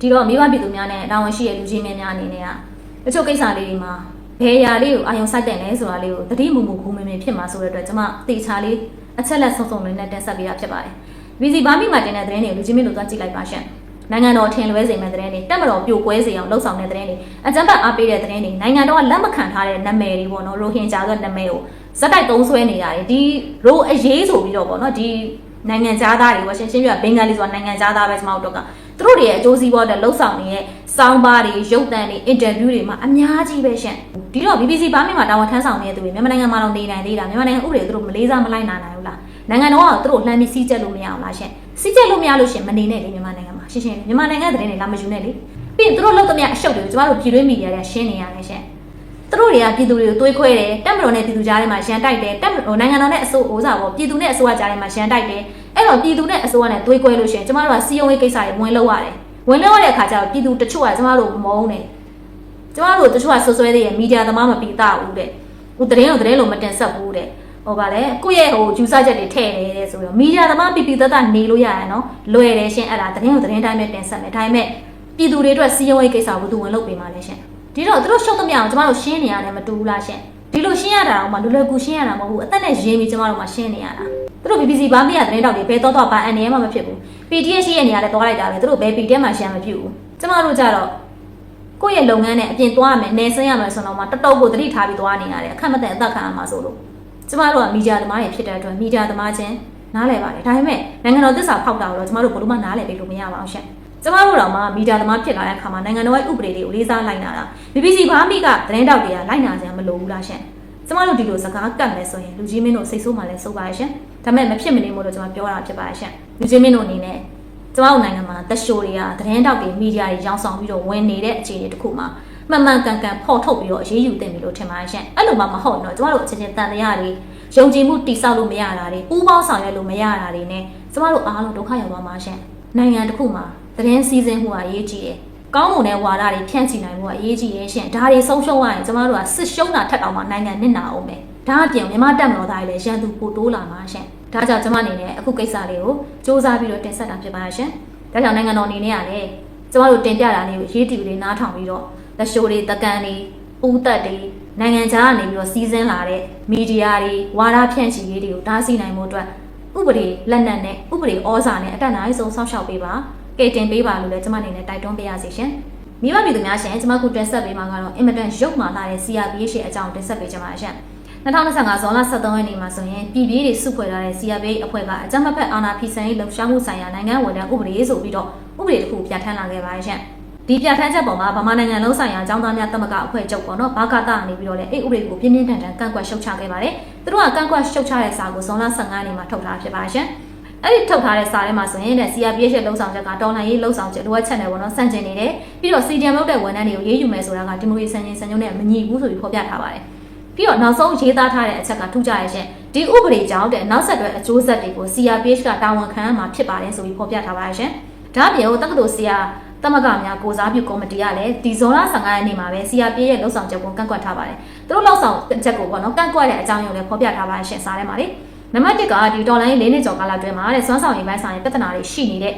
ဒီတော့မိဘပြည်သူများနဲ့တာဝန်ရှိတဲ့လူကြီးမင်းများအနေနဲ့ကတချို့ကိစ္စလေးတွေမှာ ဘယ်ရာလေးကိုအာယုံစိုက်တယ်လဲဆိုတာလေးကိုတတိမူမူခုမင်းမင်းဖြစ်မှာဆိုတဲ့အတွက်ကျွန်မတေချာလေးအချက်လက်စုံစုံလေးနဲ့တင်ဆက်ပေးတာဖြစ်ပါတယ်။ VC ဘာမိမှာတင်တဲ့သတင်းတွေကိုလူကြီးမင်းတို့သွားကြည့်လိုက်ပါရှင့်။ နိုင်ငံတော်ထင်လွဲစေမယ့်သတင်းတွေတက်မတော်ပြိုကွဲစေအောင်လှုပ်ဆောင်တဲ့သတင်းတွေအကြမ်းဖက်အားပေးတဲ့သတင်းတွေနိုင်ငံတော်ကလက်မခံထားတဲ့နာမည်တွေပေါ့နော်ရိုဟင်ဂျာဆိုတဲ့နာမည်ကိုဇက်တိုက်သုံးဆွဲနေတာတွေဒီရိုအရေးဆိုပြီးတော့ပေါ့နော်ဒီနိုင်ငံသားသားတွေဝါရှင်ရှင်းပြဘင်္ဂလီဆိုတာနိုင်ငံသားသားပဲကျွန်တော်တို့ကသူတို့တွေရဲ့အကျိုးစီးပွားတွေလှုပ်ဆောင်နေတဲ့စောင်းပါးတွေရုပ်သံတွေအင်တာဗျူးတွေမှာအများကြီးပဲရှင့်ဒီတော့ BBC ဘာမှမတာဝန်ထမ်းဆောင်နေတဲ့သူတွေမြန်မာနိုင်ငံမှာတော့နေနိုင်သေးတာမြန်မာနိုင်ငံဥပဒေသူတို့မလေးစားမလိုက်နာနိုင်ဘူးလားနိုင်ငံတော်ကသူတို့လှမ်းပြီးစီးကျက်လို့မရအောင်လားရှင့်စီးကျက်လို့မရလို့ရှင့်မနေနဲ့လေမြန်မာနိုင်ငံမှာ ရှင်းရှင်းလေးမြန်မာနိုင်ငံသတင်းတွေလာမယူနဲ့လေပြီးရင်သူတို့လောက်သမျှအရှုပ်တွေကိုကျမတို့ပြည်တွင်းမီဒီယာတွေကရှင်းနေရတယ်ရှင့်သူတို့တွေကပြည်သူတွေကိုတွေးခွဲတယ်တက်မတော်နဲ့ပြည်သူကြားထဲမှာရန်တိုက်တယ်တက်မတော်နိုင်ငံတော်နဲ့အစိုးအိုးစားပေါ့ပြည်သူနဲ့အစိုးရကြားထဲမှာရန်တိုက်တယ်အဲ့တော့ပြည်သူနဲ့အစိုးရနဲ့တွေးခွဲလို့ရှိရင်ကျမတို့ကစီယုံရေးကိစ္စတွေဝင်လောက်ရတယ်ဝင်လောက်ရတဲ့အခါကျတော့ပြည်သူတချို့ကကျမတို့မုန်းတယ်ကျမတို့တချို့ကဆွဆွဲသေးတယ်မီဒီယာသမားမပြီးသားဘူးတဲ့ဟိုသတင်းကိုသတင်းလို့မတင်ဆက်ဘူးတဲ့ ဟိုဗာလဲကိုယ့်ရဲ့ဟိုယူဆချက်တွေထည့်နေတယ်ဆိုတော့မီဒီယာသမားပြီးပြီးသားသားနေလို့ရရနော်လွယ်တယ်ရှင်အဲ့ဒါသတင်းကိုသတင်းတိုင်းပဲတင်ဆက်မယ်ဒါပေမဲ့ပြည်သူတွေအတွက်စီယုံရေးကိစ္စကိုသူဝင်လုပ်ပေးမှလဲရှင်ဒီတော့သူတို့ရှုပ်သမျှအောင်ကျမတို့ရှင်းနေရတယ်မတူဘူးလားရှင်ဒီလိုရှင်းရတာတော့မှလွယ်လွယ်ကူရှင်းရတာမဟုတ်ဘူးအသက်နဲ့ရင်းပြီးကျမတို့မှရှင်းနေရတာသူတို့ BBC ဘာမှမရသတင်းတောက်တွေဘယ်တော့တော့ဘာအန်နေမှမဖြစ်ဘူး PTS ရှိရဲ့နေရာလဲသွားလိုက်တာပဲသူတို့ဘယ် PTS မှရှင်းမဖြစ်ဘူးကျမတို့ကြတော့ကိုယ့်ရဲ့လုပ်ငန်းနဲ့အပြင်သွားရမယ်နေဆင်းရမယ်ဆိုတော့မှတော်တော်ကိုသတိထားပြီးသွားနေရတယ်အခက်မတဲ့အသက်ခံရမှာဆိုလို့ ကျမတို့ကမီဒီယာသမားတွေဖြစ်တဲ့အတွက်မီဒီယာသမားချင်းနားလည်ပါတယ်ဒါပေမဲ့နိုင်ငံတော်သစ္စာဖောက်တာကိုတော့ကျမတို့ဘယ်လိုမှနားလည်ပေးလို့မရပါဘူးရှင့်ကျမတို့တော့မှမီဒီယာသမားဖြစ်လာတဲ့အခါမှာနိုင်ငံတော်ရဲ့ဥပဒေတွေကိုလေးစားလိုက်နာတာ BBC ဘာမိကသတင်းတောက်တွေကလိုက်နာကြမလို့ဘူးလားရှင်ကျမတို့ဒီလိုစကားကတ်မယ်ဆိုရင်လူကြီးမင်းတို့စိတ်ဆိုးမှလည်းစိုးပါရဲ့ရှင်ဒါပေမဲ့မဖြစ်မနေမို့လို့ကျွန်မပြောတာဖြစ်ပါရဲ့ရှင်လူကြီးမင်းတို့အနေနဲ့ကျမတို့နိုင်ငံမှာတက်ရှိုတွေကသတင်းတောက်တွေမီဒီယာတွေရောင်းဆောင်ပြီးတော့ဝင်နေတဲ့အခြေအနေတစ်ခုမှာ မှန်မှန်ကန်ကန်ဖော်ထုတ်ပြီးတော့အရေးယူတင်ပြီလို့ထင်ပါရဲ့ရှင်အဲ့လိုမှမဟုတ်တော့ကျမတို့အချင်းချင်းတန်တရားတွေယုံကြည်မှုတိဆောက်လို့မရတာတွေပူးပေါင်းဆောင်ရွက်လို့မရတာတွေနဲ့ကျမတို့အားလုံးဒုက္ခရောက်သွားမှာရှင်နိုင်ငံတစ်ခုမှာသတင်းစီးဆင်းမှုကအရေးကြီးတယ်ကောင်းမွန်တဲ့ဝါဒတွေဖြန့်ချီနိုင်မှုကအရေးကြီးရဲ့ရှင်ဒါတွေဆုံးရှုံးသွားရင်ကျမတို့ကစစ်ရှုံးတာထက်တောင်မှနိုင်ငံနစ်နာအောင်ပဲဒါအပြင်မြန်မာတက်မတော်သားတွေလည်းရန်သူပိုတိုးလာမှာရှင်ဒါကြောင့်ကျမအနေနဲ့အခုကိစ္စလေးကိုစူးစမ်းပြီးတော့တင်ဆက်တာဖြစ်ပါရှင်ဒါကြောင့်နိုင်ငံတော်အနေနဲ့ကလည်းကျမတို့တင်ပြတာလေးကိုရေးတီတွေနားထောင်ပြီးတော့ လက်ရှိုးတွေတကန်တွေပူသက်တွေနိုင်ငံခြားကနေပြီးတော့စီးစင်းလာတဲ့မီဒီယာတွေဝါဒဖြန့်ချီရေးတွေကိုတားဆီးနိုင်မှုအတွက်ဥပဒေလက်နက်နဲ့ဥပဒေဩဇာနဲ့အတက်နိုင်ဆုံးစောင့်ရှောက်ပေးပါကဲတင်ပေးပါလို့လည်းကျွန်မအနေနဲ့တိုက်တွန်းပေးရစီရှင်မိဘပြည်သူများရှင်ကျွန်မခုတင်ဆက်ပေးမှာကတော့အင်မတန်ရုပ်မာလာတဲ့ CRPH ရဲ့အကြောင်းတင်ဆက်ပေးကြပါရှင်2025ဇွန်လ23ရက်နေ့မှာဆိုရင်ပြည်ပြည်တွေစုဖွဲ့ထားတဲ့ CRPH အဖွဲ့ကအကြမ်းမဖက်အာဏာဖီဆန်ရေးလှုပ်ရှားမှုဆိုင်ရာနိုင်ငံဝန်ထမ်းဥပဒေဆိုပြီးတော့ဥပဒေတစ်ခုပြဋ္ဌာန်းလာခဲ့ပါတယ်ရှင် ဒီပြဋ္ဌာန်းချက်ပေါ်မှာဗမာနိုင်ငံလုံးဆိုင်ရာအကြောင်းသားများတမကအဖွဲ့ချုပ်ပေါ့နော်ဘာကတာနေပြီးတော့လေအဲ့ဥပဒေကိုပြင်းပြင်းထန်ထန်ကန့်ကွက်ရှုတ်ချခဲ့ပါတယ်သူတို့ကကန့်ကွက်ရှုတ်ချတဲ့စာကိုဇွန်လ15ရက်နေ့မှာထုတ်ထားဖြစ်ပါရှင်အဲ့ဒီထုတ်ထားတဲ့စာထဲမှာဆိုရင်တဲ့ CRPH ရဲ့လုံဆောင်ချက်ကတော်လှန်ရေးလုံဆောင်ချက်လိုအပ်ချက်နဲ့ပေါ့နော်စန့်ကျင်နေတယ်ပြီးတော့ CDM လုပ်တဲ့ဝန်ထမ်းတွေကိုရေးယူမယ်ဆိုတာကဒီမိုကရေစီစံချိန်စံညွှန်းနဲ့မညီဘူးဆိုပြီးဖော်ပြထားပါတယ်ပြီးတော့နောက်ဆုံးရေးသားထားတဲ့အချက်ကထူးခြားရဲ့ရှင်ဒီဥပဒေကြောင့်တဲ့နောက်ဆက်တွဲအကျိုးဆက်တွေကို CRPH ကတာဝန်ခံရမှာဖြစ်ပါတယ်ဆိုပြီးဖော်ပြထားပါတယ်ရှင်ဒါအပြင်ဟိုတက္ကသိုလ်ဆရာ တမကများကိုစားပြုကော်မတီကလည်းဒီဇွန်လ15ရက်နေ့မှာပဲ CRP ရဲ့လှုပ်ဆောင်ချက်ကိုကန့်ကွက်ထားပါတယ်။သူတို့လှုပ်ဆောင်ချက်ကိုပေါ့နော်ကန့်ကွက်တဲ့အကြောင်းအရာကိုလည်းဖော်ပြထားပါတယ်ရှင်စားထဲမှာလေ။နံပါတ်1ကဒီဒေါ်လာရေး၄နှစ်ကျော်ကာလအတွင်းမှာတဲ့စွမ်းဆောင်ရည်ပိုင်းဆိုင်ရာပြဿနာတွေရှိနေတဲ့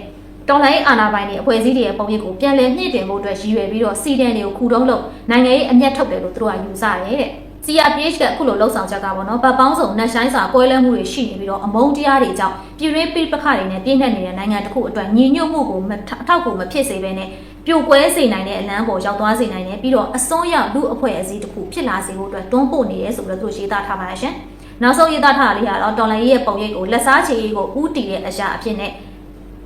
ဒေါ်လာရေးအာဏာပိုင်တွေအဖွဲ့အစည်းတွေရဲ့ပုံရိပ်ကိုပြန်လည်မြင့်တင်ဖို့အတွက်ရည်ရွယ်ပြီးတော့စီဒန်တွေကိုခုတုံးလို့နိုင်ငံရေးအမျက်ထုတ်တယ်လို့သူတို့ကယူဆတယ်တဲ့။ CRPH ကအခုလိုလှုပ်ဆောင်ချက်ကပေါ့နော်ဗတ်ပေါင်းစုံနှက်ဆိုင်စာကွဲလဲမှုတွေရှိနေပြီးတော့အမုန်းတရားတွေကြောင့်ပြည်တွင်းပြပခတွေနဲ့ပြည့်နှက်နေတဲ့နိုင်ငံတစ်ခုအတွက်ညီညွတ်မှုကိုအထောက်အကူမဖြစ်စေဘဲနဲ့ပြိုကွဲစေနိုင်တဲ့အလန်းပေါ်ရောက်သွားစေနိုင်တယ်ပြီးတော့အစွန်းရောက်လူအဖွဲ့အစည်းတစ်ခုဖြစ်လာစေဖို့အတွက်တွန်းပို့နေရဲဆိုပြီးတော့သူရေးသားထားပါရှင်နောက်ဆုံးရေးသားထားတာလေးကတော့တော်လိုင်းရဲ့ပုံရိပ်ကိုလက်စားချေရေးကိုဥတီတဲ့အရာအဖြစ်နဲ့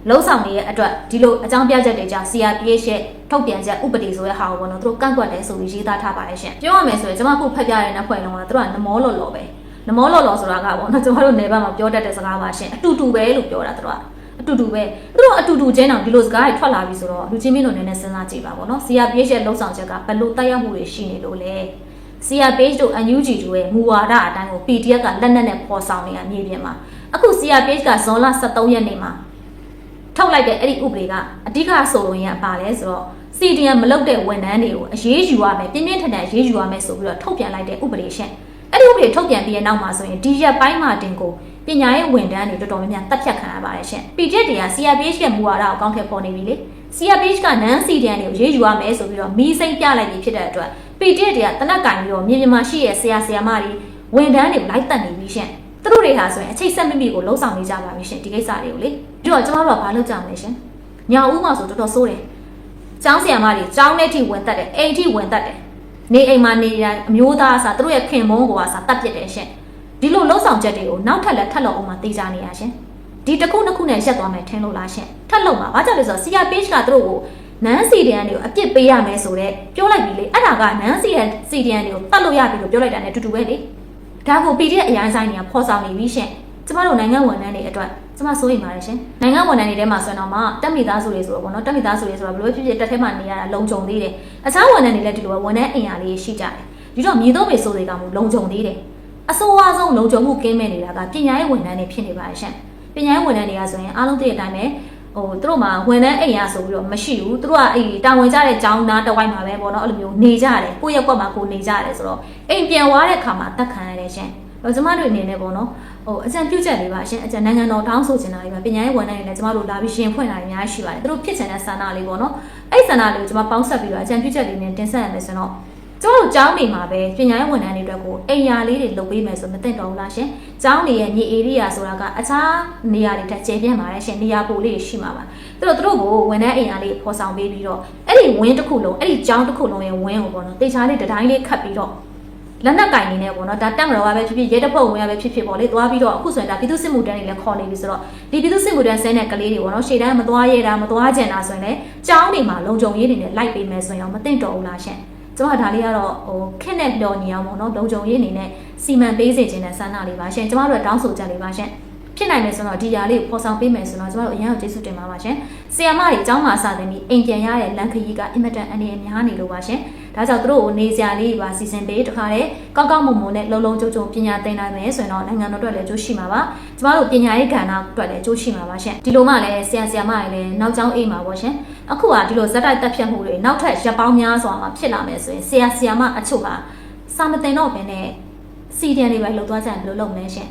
လှုံ့ဆော်နေတဲ့အတွက်ဒီလိုအကြောင်းပြချက်တွေကြောင့် CRPH ရဲ့ထုတ်ပြန်ချက်ဥပဒေဆိုတဲ့ဟာကိုပေါ့နော်သူတို့ကန့်ကွက်တယ်ဆိုပြီးရေးသားထားပါတယ်ရှင်ပြောရမယ်ဆိုရင်ကျွန်မခုဖတ်ပြတဲ့နောက်ဖွဲ့လုံးကသူတို့ကနမောလော်လော်ပဲနမောလော်လော်ဆိုတာကပေါ့နော်ကျွန်တော်တို့နေဘက်မှာပြောတတ်တဲ့စကားပါရှင်အတူတူပဲလို့ပြောတာသူတို့ကအတူတူပဲသူတို့အတူတူချင်းအောင်ဒီလိုစကားတွေထွက်လာပြီဆိုတော့လူချင်းမင်းတို့နည်းနည်းစဉ်းစားကြည့်ပါပေါ့နော် CRPH ရဲ့လှုပ်ဆောင်ချက်ကဘယ်လိုတိုက်ရောက်မှုတွေရှိနေလို့လဲ CRPH တို့ NUG တို့ရဲ့မူဝါဒအတိုင်းကို PDF ကလက်နက်နဲ့ပေါ်ဆောင်နေတာမြေပြင်မှာအခု CRPH ကဇွန်လ23ရက်နေ့မှာ ထုတ်လိုက်တဲ့အဲ့ဒီဥပဒေကအဓိကဆိုလို့ရင်ပါလဲဆိုတော့ CDM မလုပ်တဲ့ဝန်ထမ်းတွေကိုအရေးယူရမယ်ပြင်းပြင်းထန်ထန်အရေးယူရမယ်ဆိုပြီးတော့ထုတ်ပြန်လိုက်တဲ့ဥပဒေရှင်းအဲ့ဒီဥပဒေထုတ်ပြန်ပြီးတဲ့နောက်မှာဆိုရင်ဒီရက်ပိုင်းမှာတင်ကိုပညာရေးဝန်ထမ်းတွေတော်တော်များများတပ်ဖြတ်ခံရပါတယ်ရှင် PJ တွေက CRPH ရဲ့မူဝါဒကိုအကောင့်ထဲပေါ်နေပြီလေ CRPH ကနန်း CDM တွေကိုရေးယူရမယ်ဆိုပြီးတော့မီးစိမ့်ပြလိုက်ပြီဖြစ်တဲ့အတွက် PJ တွေကတနက်ကင်ပြီးတော့မြေပြင်မှာရှိရဲ့ဆရာဆရာမတွေဝန်ထမ်းတွေလိုက်တက်နေပြီရှင်သူတို့တွေဟာဆိုရင်အချိတ်ဆက်မိမိကိုလှုံ့ဆော်နေကြပါပြီရှင်ဒီကိစ္စတွေကိုလေပြီးတော့ကျမတို့ကဘာလုပ်ကြမလဲရှင်ညာဦးမှာဆိုတော်တော်ဆိုးတယ်ကျောင်းဆရာမတွေကျောင်းထဲထိဝင်တက်တယ်အိမ်ထိဝင်တက်တယ်နေအိမ်မှာနေရအမျိုးသားအစားသူတို့ရဲ့ခင်မုန်းကိုအစားတက်ပစ်တယ်ရှင်ဒီလိုလှုပ်ဆောင်ချက်တွေကိုနောက်ထပ်လည်းထပ်လို့အောင်မှသိကြနေရရှင်ဒီတစ်ခုနှစ်ခုနဲ့ရက်သွားမယ်ထင်လို့လားရှင်ထပ်လို့မှာဘာကြောင့်လဲဆိုတော့ CRPH ကသူတို့ကိုနန်းစီဒန်တွေကိုအပြစ်ပေးရမယ်ဆိုတော့ပြောလိုက်ပြီလေအဲ့ဒါကနန်းစီဒန်စီဒန်တွေကိုတတ်လို့ရပြီလို့ပြောလိုက်တာ ਨੇ တူတူပဲလေဒါကို PDF အရင်ဆိုင်တွေကဖော်ဆောင်နေပြီရှင် ကျမတို့နိုင်ငံဝန်ထမ်းတွေအတွက်ကျမစိုးရိမ်ပါတယ်ရှင်နိုင်ငံဝန်ထမ်းတွေထဲမှာဆိုရင်တော့မှတက်မိသားစုတွေဆိုတော့ဗောနော်တက်မိသားစုတွေဆိုတော့ဘယ်လိုဖြစ်ဖြစ်တက်ထဲမှာနေရတာလုံခြုံသေးတယ်အခြားဝန်ထမ်းတွေလည်းဒီလိုပဲဝန်ထမ်းအင်အားလေးရှိကြတယ်ဒီတော့မြေသုံးပေဆိုတွေကမူလုံခြုံသေးတယ်အဆိုးအဝါဆုံးလုံခြုံမှုကင်းမဲ့နေတာကပညာရေးဝန်ထမ်းတွေဖြစ်နေပါတယ်ရှင်ပညာရေးဝန်ထမ်းတွေကဆိုရင်အားလုံးသိတဲ့အတိုင်းပဲဟိုသူတို့မှာဝန်ထမ်းအိမ်ရဆိုပြီးတော့မရှိဘူးသူတို့ကအဲ့တာဝန်ကျတဲ့ကျောင်းသားတစ်ဝိုက်မှာပဲပေါ့နော်အဲ့လိုမျိုးနေကြတယ်ကိုယ့်ရက်ကွက်မှာကိုနေကြတယ်ဆိုတော့အိမ်ပြန်သွားတဲ့အခါမှာတက်ခံရတယ်ရှင်တော့ကျမတို့အနေနဲ့ပေါ့နော်ဟိုအကြံပြုချက်လေးပါရှင်အကြံနိုင်ငံတော်တောင်းဆိုချင်တာလေးပါပညာရေးဝန်ထမ်းတွေလည်းကျမတို့လာပြီးရှင်ဖွင့်တာတွေအများကြီးရှိပါတယ်သူတို့ဖြစ်ချင်တဲ့ဆန္ဒလေးပေါ့နော်အဲ့ဆန္ဒလေးကိုကျမပေါင်းဆက်ပြီးတော့အကြံပြုချက်လေးနဲ့တင်ဆက်ရမယ်ဆိုတော့ကျမတို့ကျောင်းနေမှာပဲပညာရေးဝန်ထမ်းတွေအတွက်ကိုအိမ်ယာလေးတွေလုပ်ပေးမယ်ဆိုမသိတော့ဘူးလားရှင်ကျောင်းနေရဲ့မြေ area ဆိုတာကအခြားနေရာတွေတက်ကျဲပြန့်ပါတယ်ရှင်နေရာပိုလေးရှိမှာပါသူတို့သူတို့ကိုဝန်ထမ်းအိမ်ယာလေးဖော်ဆောင်ပေးပြီးတော့အဲ့ဒီဝင်းတစ်ခုလုံးအဲ့ဒီကျောင်းတစ်ခုလုံးရဲ့ဝင်းကိုပေါ့နော်တေချာလေးတတိုင်းလေးခတ်ပြီးတော့ လက်နက်ကင်နေနဲ့ပေါ့နော်ဒါတက်မတော်ကပဲဖြစ်ဖြစ်ရဲတပ်ဖွဲ့ဝင်ကပဲဖြစ်ဖြစ်ပေါ့လေသွားပြီးတော့အခုဆိုရင်ဒါပြည်သူစစ်မှုတန်းတွေလည်းခေါ်နေပြီဆိုတော့ဒီပြည်သူစစ်မှုတန်းဆဲတဲ့ကလေးတွေပေါ့နော်ရှေ့တန်းမသွားရဲတာမသွားကြင်တာဆိုရင်လည်းကြောင်းတွေမှာလုံခြုံရေးတွေနဲ့လိုက်ပေးမယ်ဆိုရင်တော့မသိတော့ဘူးလားရှင်ကျမဒါလေးကတော့ဟိုခက်နဲ့တော်ညီအောင်ပေါ့နော်လုံခြုံရေးအနေနဲ့စီမံပေးစေခြင်းနဲ့ဆန္ဒလေးပါရှင်ကျမတို့တောင်းဆိုချက်လေးပါရှင်ဖြစ်နိုင်မယ်ဆိုတော့ဒီຢာလေးကိုပေါ်ဆောင်ပေးမယ်ဆိုတော့ကျမတို့အရင်ကကျေးဇူးတင်ပါပါရှင်။ဆီယမတွေအကြောင်းမှာစတင်ပြီးအိမ်ပြန်ရတဲ့လန်ခရီးကအင်မတန်အနေအများနေလို့ပါရှင်။ ဒါကြောင့်သူတို့ကိုနေစရာလေးပါစီစဉ်ပေးတခါတည်းကောက်ကောက်မုံမုံနဲ့လုံလုံကျုံကျုံပညာသင်နိုင်မယ်ဆိုရင်တော့နိုင်ငံတော်အတွက်လည်းကျိုးရှိမှာပါ။ကျမတို့ပညာရေးကဏ္ဍအတွက်လည်းကျိုးရှိမှာပါရှင်။ဒီလိုမှလည်းဆရာဆရာမတွေလည်းနောက်ကျောင်းအိမ်မှာပေါ့ရှင်။အခုကဒီလိုဇက်တိုက်တက်ဖြတ်မှုတွေနောက်ထပ်ရပ်ပေါင်းများစွာမှာဖြစ်လာမယ်ဆိုရင်ဆရာဆရာမအချို့ကစာမတင်တော့ဘဲနဲ့စီတန်တွေပဲလှုပ်သွားကြရင်ဘယ်လိုလုပ်မလဲရှင်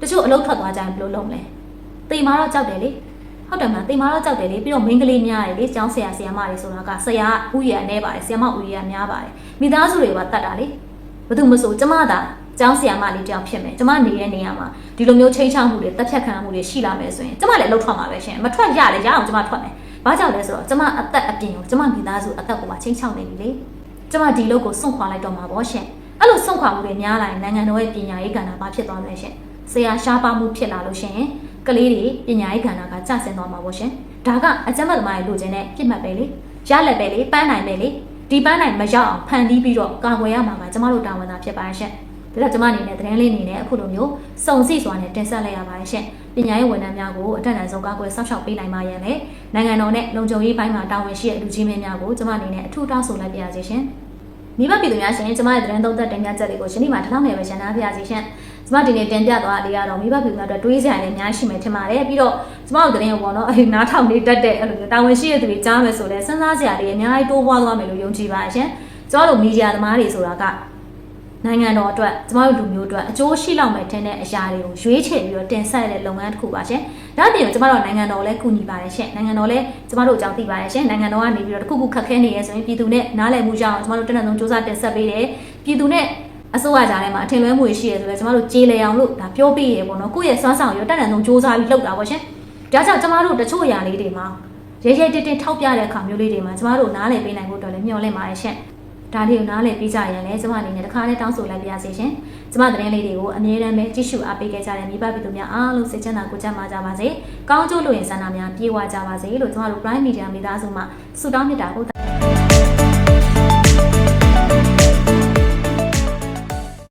တချို့အလုပ်ထွက်သွားကြရင်ဘယ်လိုလုပ်မလဲတေမာတော့ကြောက်တယ်လေ ဟုတ်တယ်မလားတေမာတော့ကြောက်တယ်လေပြီးတော့မိန်းကလေးများတယ်လေကျောင်းဆရာဆရာမတွေဆိုတာကဆရာဥယျာဉ်နဲ့ပါတယ်ဆရာမဥယျာဉ်များပါတယ်မိသားစုတွေကတတ်တာလေဘာလို့မဆိုကျမသာကျောင်းဆရာမလေးတယောက်ဖြစ်မယ်ကျမနေတဲ့နေရာမှာဒီလိုမျိုးချိန်ချောက်မှုတွေတက်ဖြတ်ခံမှုတွေရှိလာမယ်ဆိုရင်ကျမလည်းအလုပ်ထွက်မှာပဲရှင်မထွက်ရလေရအောင်ကျမထွက်မယ်ဘာကြောင့်လဲဆိုတော့ကျမအသက်အပြင်ကိုကျမမိသားစုအသက်ကိုပါချိန်ချောက်နေပြီလေကျမဒီလုပ်ကိုစွန့်ခွာလိုက်တော့မှာပေါ့ရှင်အဲ့လိုစွန့်ခွာမှုတွေများလာရင်နိုင်ငံတော်ရဲ့ပညာရေးကဏ္ဍဘာဖြစ်သွားမလဲရှင်ဆရာရှားပါမှုဖြစ်လာလို့ရှင် ကလေးတွေပညာရေးကဏ္ဍကကျဆင်းသွားမှာပေါ့ရှင်ဒါကအကြမ်းဖက်သမားတွေလိုချင်တဲ့ပြစ်မှတ်ပဲလေရလက်ပဲလေပန်းနိုင်ပဲလေဒီပန်းနိုင်မရောက်အောင်ဖန်တီးပြီးတော့ကာကွယ်ရမှာကကျမတို့တာဝန်သာဖြစ်ပါရဲ့ရှင်ဒါကြောင့်ကျမအနေနဲ့သတင်းလေးအနေနဲ့အခုလိုမျိုးစုံစည်းစွာနဲ့တင်ဆက်လိုက်ရပါတယ်ရှင်ပညာရေးဝန်ထမ်းများကိုအတက်အနိုင်ဆုံးကာကွယ်စောင့်ရှောက်ပေးနိုင်ပါရန်လေနိုင်ငံတော်နဲ့လုံခြုံရေးပိုင်းမှာတာဝန်ရှိတဲ့လူကြီးမင်းများကိုကျမအနေနဲ့အထူးတောင်းဆိုလိုက်ပါရစေရှင်မိဘပြည်သူများရှင်ကျမရဲ့သတင်းသုံးသက်တင်ပြချက်လေးကိုရှင်ဒီမှာတစ်လောက်နဲ့ပဲရှင်းထားပါရစေရှင် ကျမဒီနေ့တင်ပြသွားတာလေးကတော့မိဘပြည်သူများအတွက်တွေးစရာလည်းအများရှိမယ်ထင်ပါတယ်ပြီးတော့ကျမတို့သတင်းကိုပေါ့နော်အဲနားထောင်နေတတ်တဲ့အဲ့လိုမျိုးတာဝန်ရှိတဲ့သူတွေကြားမယ်ဆိုလဲစဉ်းစားစရာတွေအများကြီးတိုးပွားသွားမယ်လို့ယုံကြည်ပါရှင်ကျမတို့မီဒီယာသမားတွေဆိုတာကနိုင်ငံတော်အတွက်ကျမတို့လူမျိုးအတွက်အကျိုးရှိလောက်မယ်ထင်တဲ့အရာတွေကိုရွေးချယ်ပြီးတော့တင်ဆက်တဲ့လုပ်ငန်းတစ်ခုပါရှင်။ဒါ့အပြင်ကျမတို့နိုင်ငံတော်လည်းကူညီပါတယ်ရှင်။နိုင်ငံတော်လည်းကျမတို့အကြောင်းသိပါတယ်ရှင်။နိုင်ငံတော်ကနေပြီးတော့တစ်ခုခုခက်ခဲနေရဲဆိုရင်ပြည်သူနဲ့နားလည်မှုကြောင့်ကျမတို့တနက်လုံးစူးစမ်းတင်ဆက်ပေးတယ်။ပြည်သူနဲ့ အစိုးရကြားထဲမှာအထင်လွဲမှုတွေရှိရဲဆိုတော့ကျမတို့ကြေးလေအောင်လို့ဒါပြောပြရဲပေါ့နော်။ကိုယ့်ရဲ့စွမ်းဆောင်ရတနက်လုံးစူးစမ်းပြီးလုပ်တာပေါ့ရှင်။ဒါကြောင့်ကျမတို့တချို့အရာလေးတွေမှာရဲရဲတင်းတင်းထောက်ပြတဲ့အခါမျိုးလေးတွေမှာကျမတို့နားလည်ပေးနိုင်ဖို့အတွက်လည်းမျှော်လင့်ပါတယ်ရှင်။ဒါလေးကိုနားလည်ပြီးကြရင်လည်းကျမအနေနဲ့တစ်ခါလေးတောင်းဆိုလိုက်ပါရစေရှင်။ကျမသတင်းလေးတွေကိုအမြဲတမ်းပဲကြည့်ရှုအားပေးခဲ့ကြတဲ့မိဘပြည်သူများအားလုံးစိတ်ချမ်းသာကိုယ်ကျန်းမာကြပါစေ။ကောင်းကျိုးလိုရင်ဆန္ဒများပြေဝကြပါစေလို့ကျမတို့ Prime Media မိသားစုမှဆုတောင်းမေတ္တာပို့သ